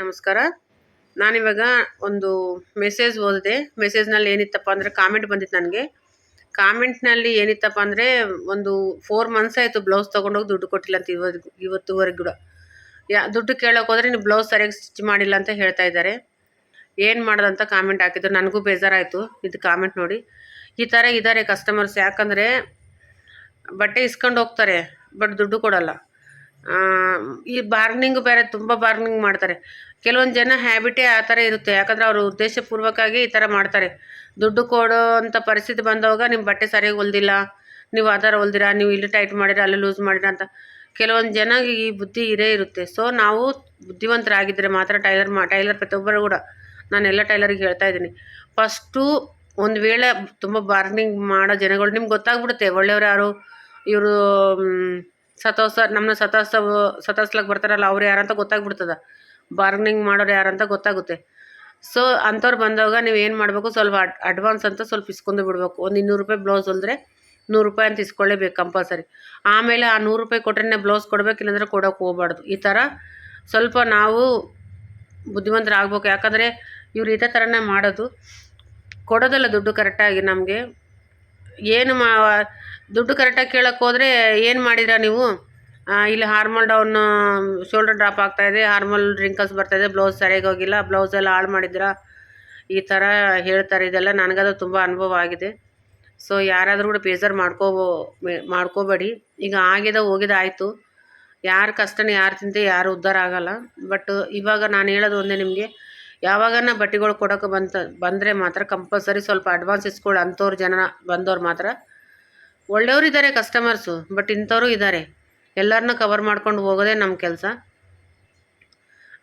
ನಮಸ್ಕಾರ. ನಾನಿವಾಗ ಒಂದು ಮೆಸೇಜ್ ಓದಿದೆ. ಮೆಸೇಜ್ನಲ್ಲಿ ಏನಿತ್ತಪ್ಪ ಅಂದರೆ ಕಾಮೆಂಟ್ ಬಂದಿತ್ತು ನನಗೆ. ಕಾಮೆಂಟ್ನಲ್ಲಿ ಏನಿತ್ತಪ್ಪ ಅಂದರೆ ಒಂದು ಫೋರ್ ಮಂತ್ಸ್ ಆಯಿತು ಬ್ಲೌಸ್ ತೊಗೊಂಡೋಗಿ ದುಡ್ಡು ಕೊಟ್ಟಿಲ್ಲ ಅಂತ ಇವತ್ತು ಇವತ್ತುವರೆಗೆ ಕೂಡ. ಯಾ, ದುಡ್ಡು ಕೇಳೋಕೆ ಹೋದರೆ ನೀವು ಬ್ಲೌಸ್ ಸರಿಯಾಗಿ ಸ್ಟಿಚ್ ಮಾಡಿಲ್ಲ ಅಂತ ಹೇಳ್ತಾ ಇದ್ದಾರೆ. ಏನು ಮಾಡೋದಂತ ಕಾಮೆಂಟ್ ಹಾಕಿದ್ರು. ನನಗೂ ಬೇಜಾರಾಯಿತು. ಇದು ಕಾಮೆಂಟ್ ನೋಡಿ. ಈ ಥರ ಇದ್ದಾರೆ ಕಸ್ಟಮರ್ಸ್ ಯಾಕಂದರೆ ಬಟ್ಟೆ ಇಸ್ಕೊಂಡು ಹೋಗ್ತಾರೆ ಬಟ್ ದುಡ್ಡು ಕೊಡಲ್ಲ. ಈ ಬಾರ್ನಿಂಗ್ ಬೇರೆ ತುಂಬ ಬಾರ್ನಿಂಗ್ ಮಾಡ್ತಾರೆ. ಕೆಲವೊಂದು ಜನ ಹ್ಯಾಬಿಟೇ ಆ ಥರ ಇರುತ್ತೆ. ಯಾಕಂದರೆ ಅವರು ಉದ್ದೇಶಪೂರ್ವಕವಾಗಿ ಈ ಥರ ಮಾಡ್ತಾರೆ. ದುಡ್ಡು ಕೊಡೋ ಅಂಥ ಪರಿಸ್ಥಿತಿ ಬಂದವಾಗ ನಿಮ್ಮ ಬಟ್ಟೆ ಸರಿಯಾಗಿ ಹೊಲ್ದಿಲ್ಲ, ನೀವು ಆ ಹೊಲ್ದಿರ, ನೀವು ಇಲ್ಲಿ ಟೈಟ್ ಮಾಡಿರ, ಅಲ್ಲಿ ಲೂಸ್ ಮಾಡಿರ ಅಂತ ಕೆಲವೊಂದು ಜನ ಈ ಬುದ್ಧಿ ಇರೇ ಇರುತ್ತೆ. ಸೊ ನಾವು ಬುದ್ಧಿವಂತರಾಗಿದ್ದರೆ ಮಾತ್ರ ಟೈಲರ್ ಮಾ, ಟೈಲರ್ ಪ್ರತಿಯೊಬ್ಬರು ಕೂಡ ನಾನು ಎಲ್ಲ ಟೈಲರಿಗೆ ಹೇಳ್ತಾ ಇದ್ದೀನಿ. ಫಸ್ಟು ಒಂದು ವೇಳೆ ತುಂಬ ಬಾರ್ನಿಂಗ್ ಮಾಡೋ ಜನಗಳು ನಿಮ್ಗೆ ಗೊತ್ತಾಗ್ಬಿಡುತ್ತೆ. ಒಳ್ಳೆಯವ್ರು ಯಾರು? ಇವರು ಸತೋಸ ನಮ್ಮನ್ನ ಸತಾಸ ಸತಾಸ್ಲಕ್ಕೆ ಬರ್ತಾರಲ್ಲ, ಅವ್ರು ಯಾರಂತ ಗೊತ್ತಾಗ್ಬಿಡ್ತದ. ಬಾರ್ಗನಿಂಗ್ ಮಾಡೋರು ಯಾರಂತ ಗೊತ್ತಾಗುತ್ತೆ. ಸೊ ಅಂಥವ್ರು ಬಂದಾಗ ನೀವು ಏನು ಮಾಡಬೇಕು, ಸ್ವಲ್ಪ ಅಡ್ ಅಡ್ವಾನ್ಸ್ ಅಂತ ಸ್ವಲ್ಪ ಇಸ್ಕೊಂಡು ಬಿಡಬೇಕು. ಒಂದು ಇನ್ನೂರು ರೂಪಾಯಿ ಬ್ಲೌಸ್ ಅಂದರೆ ನೂರು ರೂಪಾಯಿ ಅಂತ ಇಸ್ಕೊಳ್ಳೇಬೇಕು ಕಂಪಲ್ಸರಿ ಆಮೇಲೆ ಆ ನೂರು ರೂಪಾಯಿ ಕೊಟ್ಟರೆ ಬ್ಲೌಸ್ ಕೊಡಬೇಕು, ಇಲ್ಲಾಂದ್ರೆ ಕೊಡೋಕೆ ಹೋಗ್ಬಾರ್ದು. ಈ ಥರ ಸ್ವಲ್ಪ ನಾವು ಬುದ್ಧಿವಂತರಾಗಬೇಕು ಯಾಕಂದರೆ ಇವ್ರು ಇದೇ ಥರನೇ ಮಾಡೋದು. ಕೊಡೋದಲ್ಲ ದುಡ್ಡು ಕರೆಕ್ಟಾಗಿ ನಮಗೆ ಏನು ಮಾ, ದುಡ್ಡು ಕರೆಕ್ಟಾಗಿ ಕೇಳೋಕ್ಕೆ ಹೋದರೆ ಏನು ಮಾಡಿದ್ರಾ ನೀವು? ಇಲ್ಲಿ ಹಾರ್ಮಲ್ ಡೌನ್ ಶೋಲ್ಡರ್ ಡ್ರಾಪ್ ಆಗ್ತಾಯಿದೆ ಹಾರ್ಮಲ್ ರಿಂಕಲ್ಸ್ ಬರ್ತಾಯಿದೆ ಬ್ಲೌಸ್ ಸರಿಯಾಗಿ ಹೋಗಿಲ್ಲ ಬ್ಲೌಸ್ ಎಲ್ಲ ಹಾಳು ಮಾಡಿದ್ದೀರಾ ಈ ಥರ ಹೇಳ್ತಾರೆ, ಇದೆಲ್ಲ ನನಗದು ತುಂಬ ಅನುಭವ ಆಗಿದೆ. ಸೊ ಯಾರಾದರೂ ಕೂಡ ಬೇಜಾರು ಮಾಡ್ಕೋ, ಮೇ- ಮಾಡ್ಕೋಬೇಡಿ. ಈಗ ಆಗಿದೆ ಹೋಗಿದೆ ಆಯಿತು. ಯಾರ ಕಷ್ಟನ ಯಾರು ತಿಂತೆ ಯಾರು ಉದ್ಧಾರ ಆಗೋಲ್ಲ. ಬಟ್ ಇವಾಗ ನಾನು ಹೇಳೋದು ಒಂದೇ ನಿಮಗೆ. ಯಾವಾಗನ ಬಟ್ಟೆಗಳು ಕೊಡೋಕೆ ಬಂತ, ಬಂದರೆ ಮಾತ್ರ ಕಂಪಲ್ಸರಿ ಸ್ವಲ್ಪ ಅಡ್ವಾನ್ಸ್ ಇಸ್ಕೊಳ್ಳಿ ಅಂಥವ್ರು ಜನ ಬಂದವ್ರು ಮಾತ್ರ. ಒಳ್ಳೆಯವರು ಇದ್ದಾರೆ ಕಸ್ಟಮರ್ಸು ಬಟ್ ಇಂಥವರು ಇದ್ದಾರೆ ಎಲ್ಲರನ್ನ ಕವರ್ ಮಾಡ್ಕೊಂಡು ಹೋಗೋದೇ ನಮ್ಮ ಕೆಲಸ.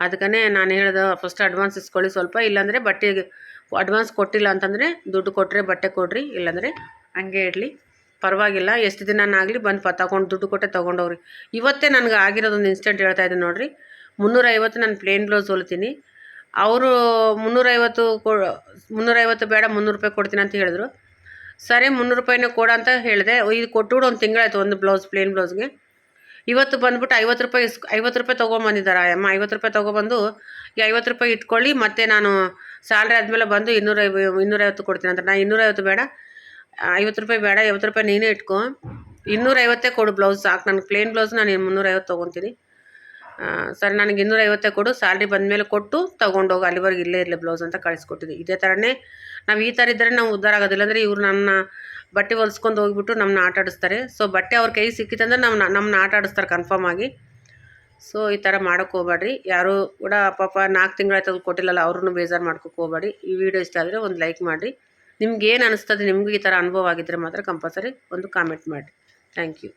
ಅದಕ್ಕೇ ನಾನು ಹೇಳ್ದೆ ಫಸ್ಟ್ ಅಡ್ವಾನ್ಸ್ ಇಸ್ಕೊಳ್ಳಿ ಸ್ವಲ್ಪ, ಇಲ್ಲಾಂದರೆ ಬಟ್ಟೆಗೆ ಅಡ್ವಾನ್ಸ್ ಕೊಟ್ಟಿಲ್ಲ ಅಂತಂದರೆ ದುಡ್ಡು ಕೊಟ್ಟರೆ ಬಟ್ಟೆ ಕೊಡ್ರಿ, ಇಲ್ಲಾಂದರೆ ಹಂಗೆ ಇಡಲಿ ಪರವಾಗಿಲ್ಲ, ಎಷ್ಟು ದಿನನಾಗಲಿ ಬಂದು ತಗೊಂಡು ದುಡ್ಡು ಕೊಟ್ಟೆ ತೊಗೊಂಡೋಗ್ರಿ ಇವತ್ತೇ ನನಗೆ ಆಗಿರೋದೊಂದು ಇನ್ಸ್ಟೆಂಟ್ ಹೇಳ್ತಾ ಇದ್ದೀನಿ ನೋಡಿರಿ. ಮುನ್ನೂರೈವತ್ತು ನಾನು ಪ್ಲೇನ್ ಬ್ಲೌಸ್ ಹೊಲಿತೀನಿ. ಅವರು ಮುನ್ನೂರೈವತ್ತು ಕೊ, ಮುನ್ನೂರೈವತ್ತು ಬೇಡ, ಮುನ್ನೂರು ರೂಪಾಯಿ ಕೊಡ್ತೀನಿ ಅಂತ ಹೇಳಿದ್ರು. ಸರಿ, ಮುನ್ನೂರು ರೂಪಾಯಿನೇ ಕೊಡ ಅಂತ ಹೇಳಿದೆ. ಇದು ಕೊಟ್ಟುಬಿಡು ಒಂದು ತಿಂಗಳಾಯ್ತು, ಒಂದು ಬ್ಲೌಸ್, ಪ್ಲೇನ್ ಬ್ಲೌಸ್ಗೆ. ಇವತ್ತು ಬಂದ್ಬಿಟ್ಟು ಐವತ್ತು ರೂಪಾಯಿ ಇಸ್ ಐವತ್ತು ರೂಪಾಯಿ ತೊಗೊಂಬಂದಿದ್ದಾರೆ ಅಮ್ಮ. ಐವತ್ತು ರೂಪಾಯಿ ತೊಗೊಬಂದು ಈ ಐವತ್ತು ರೂಪಾಯಿ ಇಟ್ಕೊಳ್ಳಿ, ಮತ್ತೆ ನಾನು ಸ್ಯಾಲ್ರಿ ಆದಮೇಲೆ ಬಂದು ಇನ್ನೂರೈವ ಇನ್ನೂರೈವತ್ತು ಕೊಡ್ತೀನಿ ಅಂತ. ನಾನು ಇನ್ನೂರೈವತ್ತು ಬೇಡ, ಐವತ್ತು ರೂಪಾಯಿ ಬೇಡ, ಐವತ್ತು ರೂಪಾಯಿ ನೀನೇ ಇಟ್ಕೊ. ಇನ್ನೂರೈವತ್ತೇ ಕೊಡು ಬ್ಲೌಸ್, ಸಾಕು. ನನಗೆ ಪ್ಲೇನ್ ಬ್ಲೌಸ್, ನಾನು ಮುನ್ನೂರೈವತ್ತು ತೊಗೊತೀನಿ. ಸರ್, ನನಗೆ ಇನ್ನೂರೈವತ್ತೇ ಕೊಡು. ಸ್ಯಾಲ್ರಿ ಬಂದಮೇಲೆ ಕೊಟ್ಟು ತೊಗೊಂಡೋಗಿ. ಅಲ್ಲಿವರೆಗೆ ಇಲ್ಲೇ ಇರಲಿ, ಬ್ಲೌಸ್ ಅಂತ ಕಳಿಸ್ಕೊಟ್ಟಿದ್ದೆ ಇದೇ ಥರನೇ ನಾವು ಈ ಥರ ಇದ್ದರೆ ನಾವು ಉದ್ಧಾರ ಆಗೋದಿಲ್ಲ. ಅಂದರೆ ಇವ್ರು ನನ್ನ ಬಟ್ಟೆ ಹೊಲ್ಸ್ಕೊಂಡು ಹೋಗ್ಬಿಟ್ಟು ನಮ್ಮನ್ನ ಆಟ ಆಡಿಸ್ತಾರೆ. ಸೊ ಬಟ್ಟೆ ಅವ್ರ ಕೈ ಸಿಕ್ಕಿತ್ತಂದ್ರೆ ನಮ್ಮ ನಮ್ಮನ್ನ ಆಟ ಆಡಿಸ್ತಾರೆ ಕನ್ಫರ್ಮ್ ಆಗಿ. ಸೊ ಈ ಥರ ಮಾಡೋಕ್ಕೆ ಹೋಗ್ಬೇಡ್ರಿ. ಯಾರು ಕೂಡ ಪಾಪ ನಾಲ್ಕು ತಿಂಗಳಾಯ್ತು ಕೊಟ್ಟಿಲ್ಲಲ್ಲ, ಅವ್ರನ್ನೂ ಬೇಜಾರು ಮಾಡ್ಕೊಕ್ಕೆ ಹೋಗ್ಬೇಡಿ ಈ ವಿಡಿಯೋ ಇಷ್ಟ ಆದರೆ ಒಂದು ಲೈಕ್ ಮಾಡಿರಿ. ನಿಮ್ಗೆ ಏನು ಅನಿಸ್ತದೆ, ನಿಮಗೂ ಈ ಥರ ಅನುಭವ ಆಗಿದ್ದರೆ ಮಾತ್ರ ಕಂಪಲ್ಸರಿ ಒಂದು ಕಾಮೆಂಟ್ ಮಾಡಿರಿ. Thank you